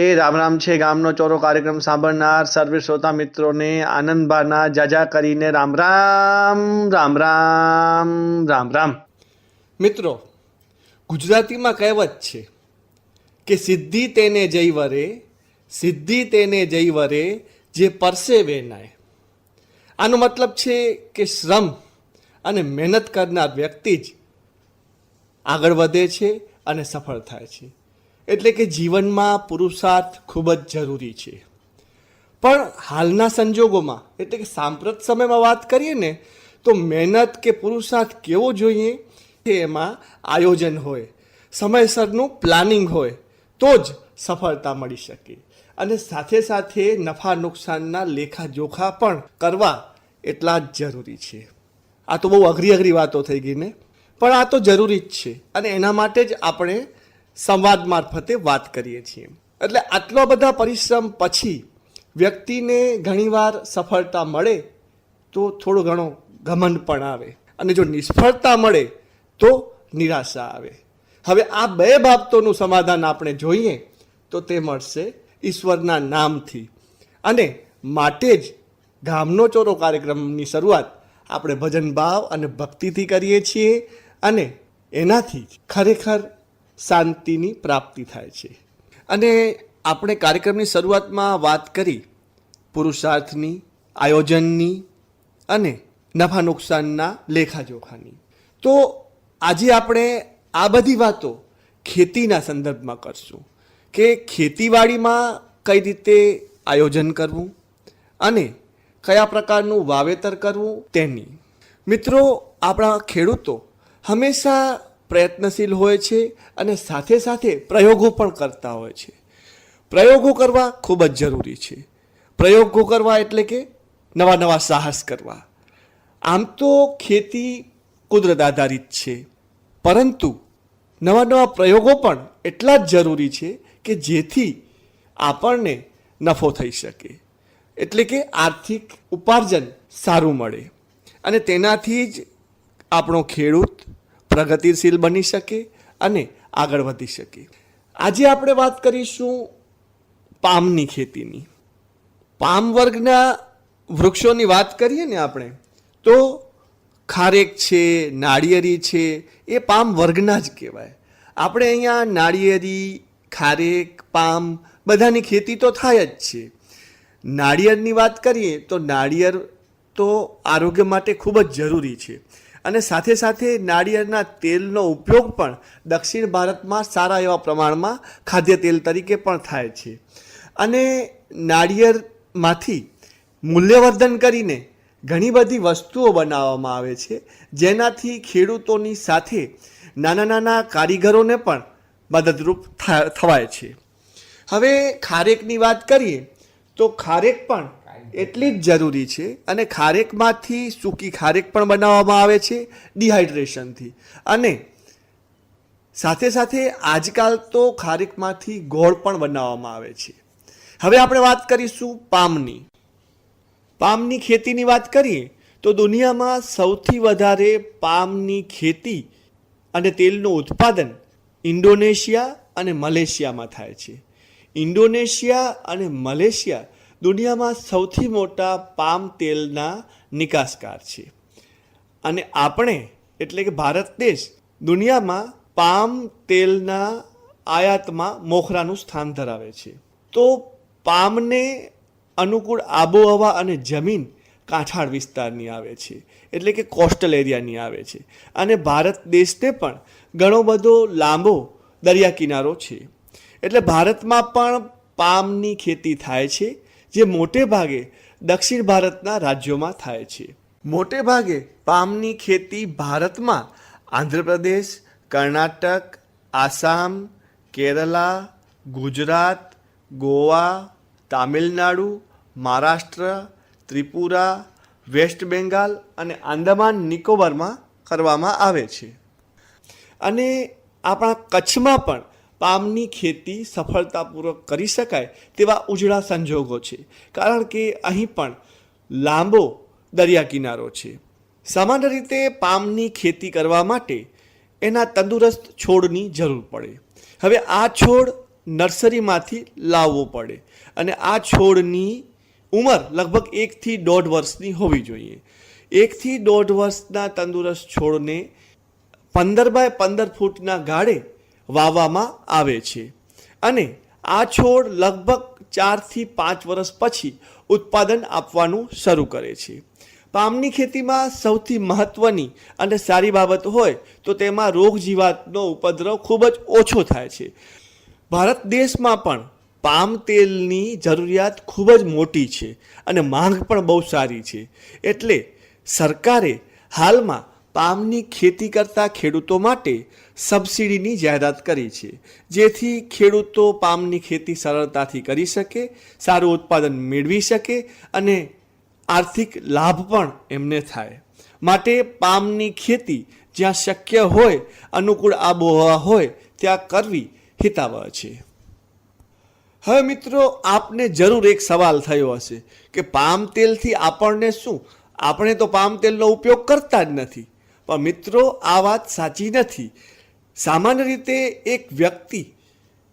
એ રામ રામ છે ગામનો ચોરો કાર્યક્રમ સાંભળનાર સર્વે શ્રોતા મિત્રોને આનંદભાના જાજા કરીને રામ રામ રામ રામ રામ રામ. મિત્રો, ગુજરાતીમાં કહેવત છે કે સિદ્ધિ તેને જઈ વરે, સિદ્ધિ તેને જઈ વરે, જે પરસે વેનાય. આનો મતલબ છે કે શ્રમ અને મહેનત કરનાર વ્યક્તિ જ આગળ વધે છે અને સફળ થાય છે. એટલે કે જીવનમાં પુરુષાર્થ ખૂબ જ જરૂરી છે. પણ હાલના સંજોગોમાં, એટલે કે સાંપ્રત સમયમાં વાત કરીએ ને, તો મહેનત કે પુરુષાર્થ કેવો જોઈએ? કે એમાં આયોજન હોય, સમયસરનું પ્લાનિંગ હોય, તો જ સફળતા મળી શકે. અને સાથે સાથે નફા નુકસાનના લેખા જોખા પણ કરવા એટલા જ જરૂરી છે. આ તો બહુ અઘરી અઘરી વાતો થઈ ગઈ ને? પણ આ તો જરૂરી જ છે. અને એના માટે જ આપણે સંવાદ મારફતે વાત કરીએ છીએ. એટલે આટલા બધા પરિશ્રમ પછી વ્યક્તિને ઘણીવાર સફળતા મળે તો થોડો ઘણો ઘમંડ પણ આવે. અને જો નિષ્ફળતા મળે તો નિરાશા આવે. હવે આ બે બાબતોનું સમાધાન આપણે જોઈએ તો તે મળશે ઈશ્વરના નામથી. અને માટે જ ગામનો ચોરો કાર્યક્રમની શરૂઆત આપણે ભજન ભાવ અને ભક્તિથી કરીએ છીએ. અને એનાથી ખરેખર શાંતિની પ્રાપ્તિ થાય છે. અને આપણે કાર્યક્રમની શરૂઆતમાં વાત કરી પુરુષાર્થની, આયોજનની અને નફા નુકસાનના લેખાજોખાની તો આજે આપણે આ બધી વાતો ખેતીના સંદર્ભમાં કરશું. કે ખેતીવાડીમાં કઈ રીતે આયોજન કરવું અને કયા પ્રકારનું વાવેતર કરવું તેની. મિત્રો, આપણા ખેડૂતો હંમેશા પ્રયત્નશીલ હોય છે અને સાથે સાથે પ્રયોગો પણ કરતા હોય છે. પ્રયોગો કરવા ખૂબ જ જરૂરી છે. પ્રયોગો કરવા એટલે કે નવા નવા સાહસ કરવા. આમ તો ખેતી કુદરત આધારિત છે. પરંતુ નવા નવા પ્રયોગો પણ એટલા જ જરૂરી છે કે જેથી આપણને નફો થઈ શકે. એટલે કે આર્થિક ઉપાર્જન સારું મળે. અને તેનાથી જ આપણો ખેડૂત પ્રગતિશીલ બની શકે અને આગળ વધી શકે. આજે આપણે વાત કરીશું પામની ખેતીની. પામ વર્ગના વૃક્ષોની વાત કરીએ ને આપણે, તો ખારેક છે, નાળિયેરી છે, એ પામ વર્ગના જ કહેવાય. આપણે અહીંયા નાળિયેરી, ખારેક, પામ બધાની ખેતી તો થાય જ છે. નાળિયેરની વાત કરીએ તો નાળિયેર તો આરોગ્ય માટે ખૂબ જ જરૂરી છે. અને સાથે સાથે નાળિયેરના તેલનો ઉપયોગ પણ દક્ષિણ ભારતમાં સારા એવા પ્રમાણમાં ખાદ્ય તેલ તરીકે પણ થાય છે. અને નાળિયેરમાંથી મૂલ્યવર્ધન કરીને ઘણી બધી વસ્તુઓ બનાવવામાં આવે છે. જેનાથી ખેડૂતોની સાથે નાના નાના કારીગરોને પણ મદદરૂપ થવાય છે. હવે ખારેકની વાત કરીએ તો ખારેક પણ એટલી જ જરૂરી છે. અને ખારેકમાંથી સૂકી ખારેક પણ બનાવવામાં આવે છે, ડિહાઇડ્રેશનથી. અને સાથે સાથે આજકાલ તો ખારેકમાંથી ગોળ પણ બનાવવામાં આવે છે. હવે આપણે વાત કરીશું પામની. પામની ખેતીની વાત કરીએ, તો દુનિયામાં સૌથી વધારે પામની ખેતી અને તેલનું ઉત્પાદન ઇન્ડોનેશિયા અને મલેશિયામાં થાય છે. ઇન્ડોનેશિયા અને મલેશિયા દુનિયામાં સૌથી મોટા પામ તેલના નિકાસકાર છે અને આપણે, એટલે કે ભારત દેશ, દુનિયામાં પામ તેલના આયાતમાં મોખરાનું સ્થાન ધરાવે છે. તો પામને અનુકૂળ આબોહવા અને જમીન કાંઠાળ વિસ્તારની આવે છે, એટલે કે કોસ્ટલ એરિયાની આવે છે. અને ભારત દેશને પણ ઘણો બધો લાંબો દરિયા કિનારો છે. એટલે ભારતમાં પણ પામની ખેતી થાય છે જે મોટે ભાગે દક્ષિણ ભારતના રાજ્યોમાં થાય છે. મોટે ભાગે પામની ખેતી ભારતમાં આંધ્રપ્રદેશ, કર્ણાટક, આસામ, કેરલા, ગુજરાત, ગોવા, તામિલનાડુ, મહારાષ્ટ્ર, ત્રિપુરા, વેસ્ટ બેંગાલ અને આંદામાન નિકોબારમાં કરવામાં આવે છે. અને આપણા કચ્છમાં પણ પામની ખેતી સફળતાપૂર્વક કરી શકાય તેવા ઉજળા સંજોગો છે. કારણ કે અહીં પણ લાંબો દરિયા કિનારો છે. સામાન્ય રીતે પામની ખેતી કરવા માટે એના તંદુરસ્ત છોડની જરૂર પડે. હવે આ છોડ નર્સરીમાંથી લાવવો પડે અને આ છોડની ઉંમર લગભગ એકથી દોઢ વર્ષની હોવી જોઈએ. એકથી દોઢ વર્ષના તંદુરસ્ત છોડને પંદર બાય પંદર ફૂટના ગાળે વાવવામાં આવે છે. અને આ છોડ લગભગ ચારથી પાંચ વર્ષ પછી ઉત્પાદન આપવાનું શરૂ કરે છે. પામની ખેતીમાં સૌથી મહત્ત્વની અને સારી બાબત હોય તો તેમાં રોગ જીવાતનો ઉપદ્રવ ખૂબ જ ઓછો થાય છે. ભારત દેશમાં પણ પામ તેલની જરૂરિયાત ખૂબ જ મોટી છે અને માંગ પણ બહુ સારી છે. એટલે સરકારે હાલમાં પામની ખેતી કરતા ખેડૂતો માટે સબસિડીની જાહેરાત કરી છે. જેથી ખેડૂતો પામની ખેતી સરળતાથી કરી શકે, સારું ઉત્પાદન મેળવી શકે અને આર્થિક લાભ પણ એમને થાય. માટે પામની ખેતી જ્યાં શક્ય હોય, અનુકૂળ આબોહવા હોય, ત્યાં કરવી હિતાવહ છે. હવે મિત્રો, આપને જરૂર એક સવાલ થયો હશે કે પામ તેલથી આપણને શું? આપણે તો પામ તેલનો ઉપયોગ કરતા જ નથી. પણ મિત્રો, આ વાત સાચી નથી. સામાન્ય રીતે એક વ્યક્તિ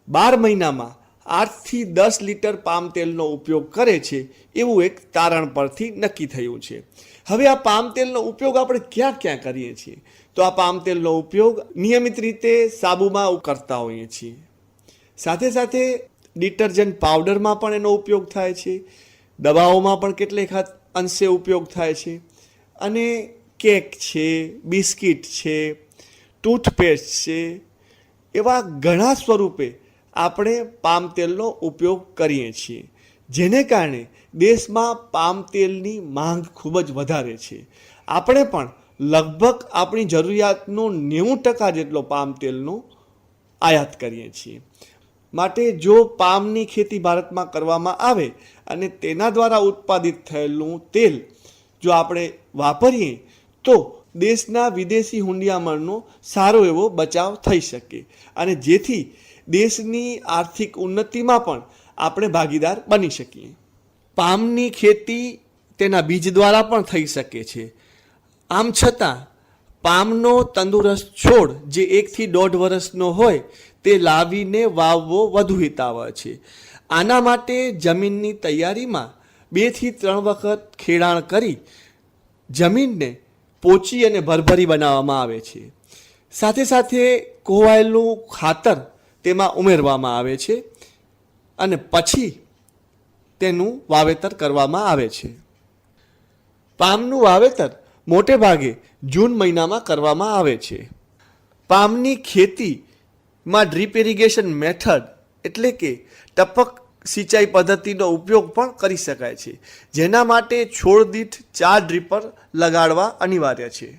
બાર મહિનામાં આઠથી દસ લીટર પામ તેલનો ઉપયોગ કરે છે, એવું એક તારણ પરથી નક્કી થયું છે. હવે આ પામ તેલનો ઉપયોગ આપણે ક્યાં ક્યાં કરીએ છીએ? તો આ પામ તેલનો ઉપયોગ નિયમિત રીતે સાબુમાં કરતા હોઈએ છીએ. સાથે સાથે ડિટર્જન્ટ પાવડરમાં પણ એનો ઉપયોગ થાય છે. દવાઓમાં પણ કેટલેક અંશે ઉપયોગ થાય છે. અને કેક છે, બિસ્કિટ છે, ટૂથપેસ્ટ છે, એવા ઘણા સ્વરૂપે આપણે પામ તેલનો ઉપયોગ કરીએ છીએ. જેને કારણે દેશમાં પામ તેલની માંગ ખૂબ જ વધારે છે. આપણે પણ લગભગ આપણી જરૂરિયાતનું નેવું ટકા જેટલો પામ તેલનો આયાત કરીએ છીએ. માટે જો પામની ખેતી ભારતમાં કરવામાં આવે અને તેના દ્વારા ઉત્પાદિત થયેલું તેલ જો આપણે વાપરીએ તો દેશના વિદેશી હુંડિયામણનો સારો એવો બચાવ થઈ શકે અને જેથી દેશની આર્થિક ઉન્નતિમાં પણ આપણે ભાગીદાર બની શકીએ. પામની ખેતી તેના બીજ દ્વારા પણ થઈ શકે છે. આમ છતાં, પામનો તંદુરસ્ત છોડ જે એકથી દોઢ વર્ષનો હોય, તે લાવીને વાવવો વધુ હિતાવહ છે. આના માટે જમીનની તૈયારીમાં બેથી ત્રણ વખત ખેડાણ કરી જમીનને પોચી અને ભરભરી બનાવવામાં આવે છે. સાથે સાથે કોવાયેલું ખાતર તેમાં ઉમેરવામાં આવે છે અને પછી તેનું વાવેતર કરવામાં આવે છે. પામનું વાવેતર મોટે ભાગે જૂન મહિનામાં કરવામાં આવે છે. પામની ખેતીમાં ડ્રીપ ઇરિગેશન મેથડ એટલે કે ટપક સિંચાઈ પદ્ધતિનો ઉપયોગ પણ કરી શકાય છે, જેના માટે છોડ દીઠ ચાર ડ્રીપર લગાડવા અનિવાર્ય છે.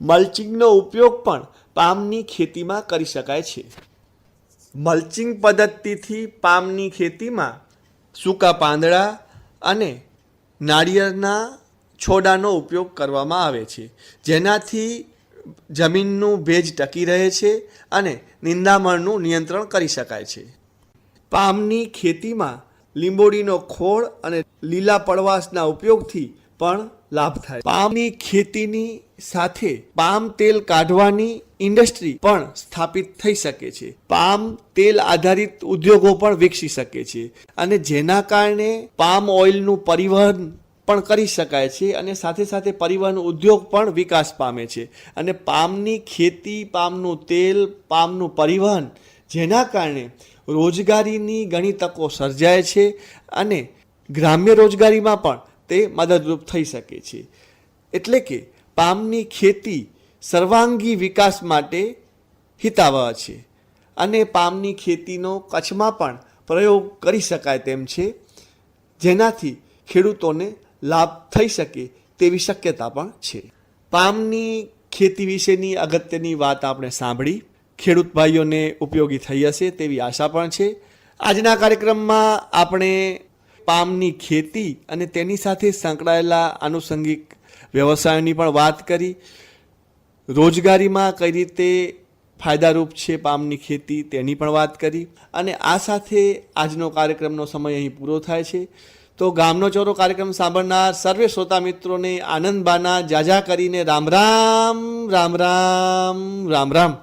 મલ્ચિંગનો ઉપયોગ પણ પામની ખેતીમાં કરી શકાય છે. મલ્ચિંગ પદ્ધતિથી પામની ખેતીમાં સૂકા પાંદડા અને નાળિયેરના છોડાનો ઉપયોગ કરવામાં આવે છે, જેનાથી જમીનનું ભેજ ટકી રહે છે અને નિંદામણનું નિયંત્રણ કરી શકાય છે. પામની ખેતીમાં લીંબોડીનો ખોળ અને લીલા પડવાશના ઉપયોગથી પણ લાભ થાય. પામની ખેતીની સાથે પામ તેલ કાઢવાની ઇન્ડસ્ટ્રી પણ સ્થાપિત થઈ શકે છે. પામ તેલ આધારિત ઉદ્યોગો પણ વિકસી શકે છે અને જેના કારણે પામ ઓઇલનું પરિવહન પણ કરી શકાય છે અને સાથે સાથે પરિવહન ઉદ્યોગ પણ વિકાસ પામે છે. અને પામની ખેતી, પામનું તેલ, પામનું પરિવહન જેના કારણે રોજગારીની ઘણી તકો સર્જાય છે અને ગ્રામ્ય રોજગારીમાં પણ તે મદદરૂપ થઈ શકે છે. એટલે કે પામની ખેતી સર્વાંગી વિકાસ માટે હિતાવહ છે અને પામની ખેતીનો કચ્છમાં પણ પ્રયોગ કરી શકાય તેમ છે, જેનાથી ખેડૂતોને લાભ થઈ શકે તેવી શક્યતા પણ છે. પામની ખેતી વિશેની અગત્યની વાત આપણે સાંભળી. ખેડૂત ભાઈઓને ઉપયોગી થઈ હશે તેવી આશા પણ છે. આજના કાર્યક્રમમાં આપણે પામની ખેતી અને તેની સાથે સંકળાયેલા આનુષંગિક વ્યવસાયોની પણ વાત કરી. રોજગારીમાં કઈ રીતે ફાયદારૂપ છે પામની ખેતી તેની પણ વાત કરી. અને આ સાથે આજનો કાર્યક્રમનો સમય અહીં પૂરો થાય છે. તો ગામનો ચોરો કાર્યક્રમ સાંભળનાર સર્વે શ્રોતા મિત્રોને આનંદબાના જાજા કરીને રામ રામ રામ રામ રામ રામ.